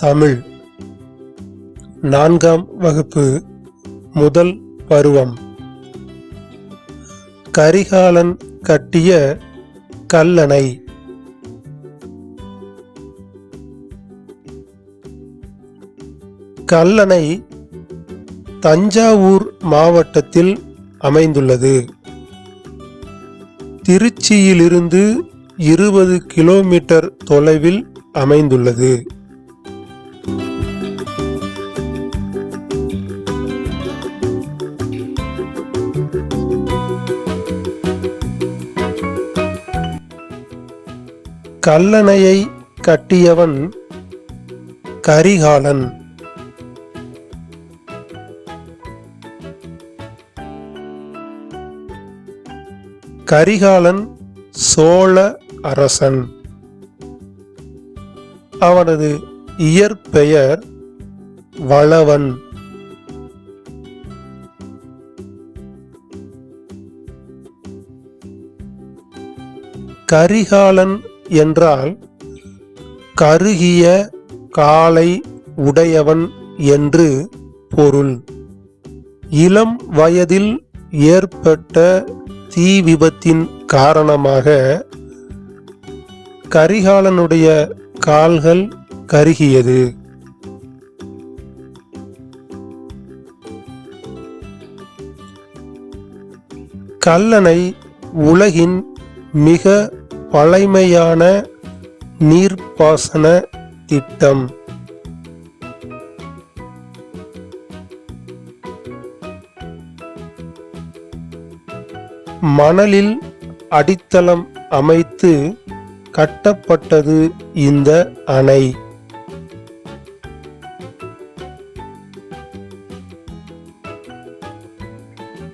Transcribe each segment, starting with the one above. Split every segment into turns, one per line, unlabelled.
தமிழ். நான்காம் வகுப்பு முதல் பருவம். கரிகாலன் கட்டிய கல்லணை. கல்லணை தஞ்சாவூர் மாவட்டத்தில் அமைந்துள்ளது. திருச்சியிலிருந்து இருபது கிலோமீட்டர் தொலைவில் அமைந்துள்ளது. கல்லணையை கட்டியவன் கரிகாலன். கரிகாலன் சோழ அரசன். அவனது இயற்பெயர் வளவன். கரிகாலன் என்றால் கருகிய காலை உடையவன் என்று பொருள். இளம் வயதில் ஏற்பட்ட தீ விபத்தின் காரணமாக கரிகாலனுடைய கால்கள் கருகியது. கல்லணை உலகின் மிக பழைமையான நீர்ப்பாசன திட்டம். மணலில் அடித்தளம் அமைத்து கட்டப்பட்டது இந்த அணை.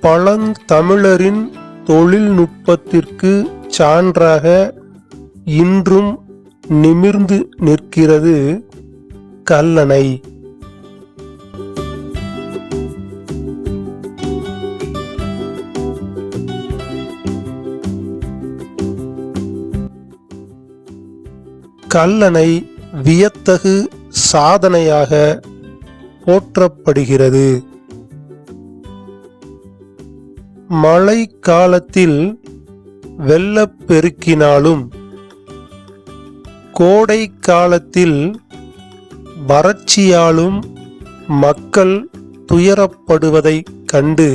பழந்தமிழரின் தொழில்நுட்பத்திற்கு சான்றாக இன்றும் நிமிர்ந்து நிற்கிறது கல்லணை. கல்லணை வியத்தகு சாதனையாக போற்றப்படுகிறது. மழை காலத்தில் வெள்ளப்பெருக்கினாலும் கோடை காலத்தில் வறட்சியாலும் மக்கள் துயரப்படுவதைக் கண்டு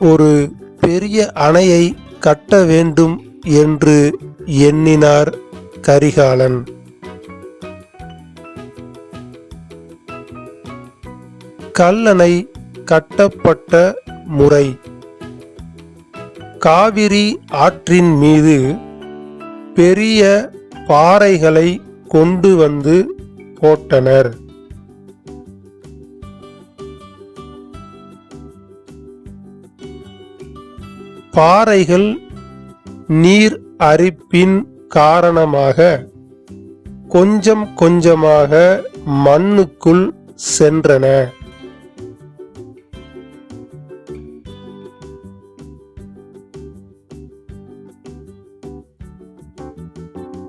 ஒரு பெரிய அணையை கட்ட வேண்டும் என்று எண்ணினார் கரிகாலன். கல்லணை கட்டப்பட்ட முறை. காவிரி ஆற்றின் மீது பெரிய பாறைகளை கொண்டு வந்து போட்டனர். பாறைகள் நீர் அரிப்பின் காரணமாக கொஞ்சம் கொஞ்சமாக மண்ணுக்குள் சென்றன.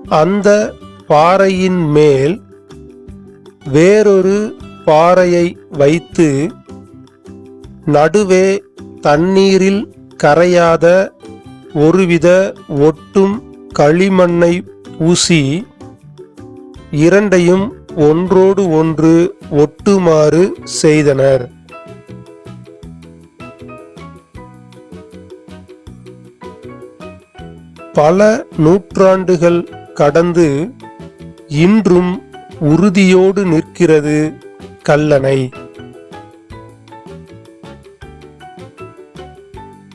அந்த பாறையின் மேல் வேறொரு பாறையை வைத்து நடுவே தண்ணீரில் கரையாத ஒருவித ஒட்டும் களிமண்ணை பூசி இரண்டையும் ஒன்றோடு ஒன்று ஒட்டுமாறு செய்தனர். பல நூற்றாண்டுகள் கடந்து இன்றும் உறுதியோடு நிற்கிறது கல்லணை.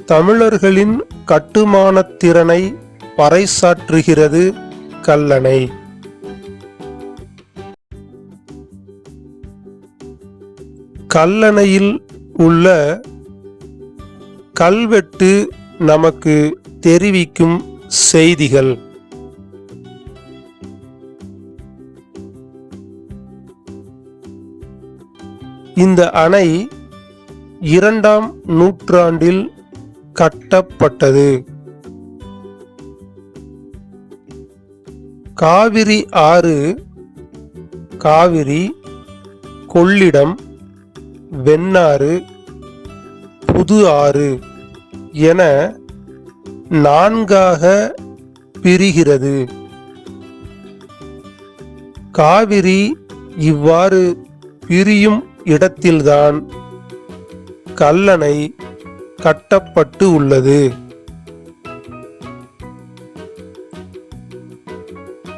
தமிழர்களின் கட்டுமானத்திறனை பறைசாற்றுகிறது கல்லணை. கல்லணையில் உள்ள கல்வெட்டு நமக்கு தெரிவிக்கும் செய்திகள். இந்த அணை இரண்டாம் நூற்றாண்டில் கட்டப்பட்டது. காவிரி ஆறு காவிரி கொள்ளிடம் வெண்ணாறு புது ஆறு என நான்காக பிரிகிறது. காவிரி இவ்வாறு பிரியும் இடத்தில்தான் கல்லணை கட்டப்பட்டு உள்ளது.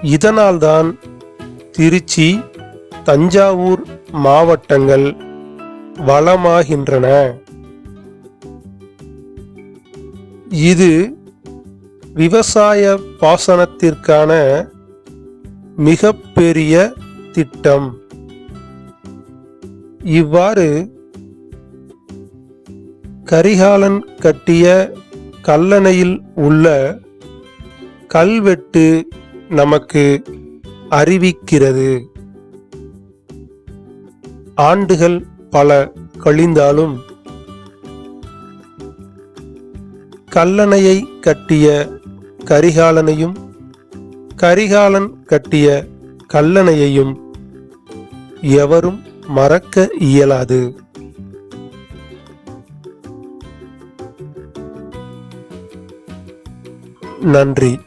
இதனால்தான் திருச்சி தஞ்சாவூர் மாவட்டங்கள் வளமாகின்றன. இது விவசாய பாசனத்திற்கான மிகப்பெரிய திட்டம். இவ்வாறு கரிகாலன் கட்டிய கல்லணையில் உள்ள கல்வெட்டு நமக்கு அறிவிக்கிறது. ஆண்டுகள் பல கழிந்தாலும் கல்லணையை கட்டிய கரிகாலனையும் கரிகாலன் கட்டிய கல்லணையையும் எவரும் மறக்க இயலாது. நன்றி.